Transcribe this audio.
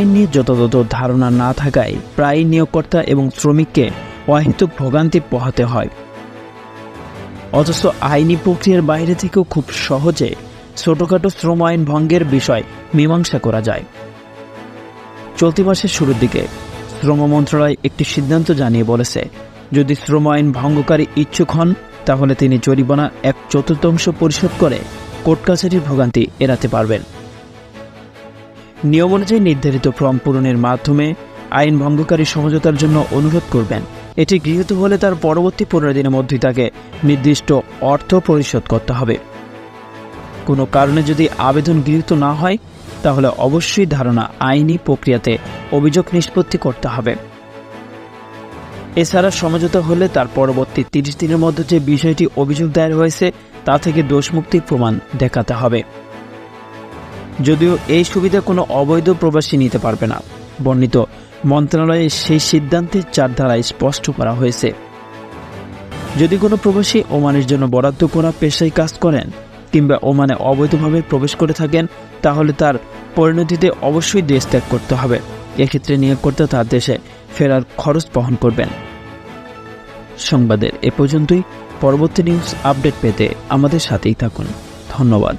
আইন নিয়ে যথাযথ ধারণা না থাকায় প্রায় নিয়োগকর্তা এবং শ্রমিককে অহেতুক ভোগান্তি পোহাতে হয়। অথচ আইনি প্রক্রিয়ার বাইরে থেকেও খুব সহজে ছোটখাটো শ্রম আইন ভঙ্গের বিষয় মীমাংসা করা যায়। চলতি মাসের শুরুর দিকে শ্রম মন্ত্রণালয় একটি সিদ্ধান্ত জানিয়ে বলেছে, যদি শ্রম আইন ভঙ্গকারী ইচ্ছুক হন, তাহলে তিনি জরিমানা এক চতুর্থাংশ পরিশোধ করে কোর্ট কাছারির ভোগান্তি এড়াতে পারবেন। নিয়ম অনুযায়ী নির্ধারিত ফর্ম পূরণের মাধ্যমে আইন ভঙ্গকারী সমঝোতার জন্য অনুরোধ করবেন। এটি গৃহীত হলে তার পরবর্তী পনেরো দিনের মধ্যেই তাকে নির্দিষ্ট অর্থ পরিশোধ করতে হবে। কোনো কারণে যদি আবেদন গৃহীত না হয়, তাহলে অবশ্যই ধারণা আইনি প্রক্রিয়াতে অভিযোগ নিষ্পত্তি করতে হবে। এছাড়া সমঝোতা হলে তার পরবর্তী তিরিশ দিনের মধ্যে যে বিষয়টি অভিযোগ দায়ের হয়েছে, তা থেকে দোষমুক্তির প্রমাণ দেখাতে হবে। যদিও এই সুবিধা কোনো অবৈধ প্রবাসী নিতে পারবে না। বর্ণিত মন্ত্রণালয়ে সেই সিদ্ধান্তের চার ধারায় স্পষ্ট করা হয়েছে। যদি কোনো প্রবাসী ওমানের জন্য বরাদ্দ করা পেশায় কাজ করেন কিংবা ওমানে অবৈধভাবে প্রবেশ করে থাকেন, তাহলে তার পরিণতিতে অবশ্যই দেশ ত্যাগ করতে হবে। এক্ষেত্রে নিয়োগকর্তা তার দেশে ফেরার খরচ বহন করবেন। সংবাদের এ পর্যন্তই। পরবর্তী নিউজ আপডেট পেতে আমাদের সাথেই থাকুন। ধন্যবাদ।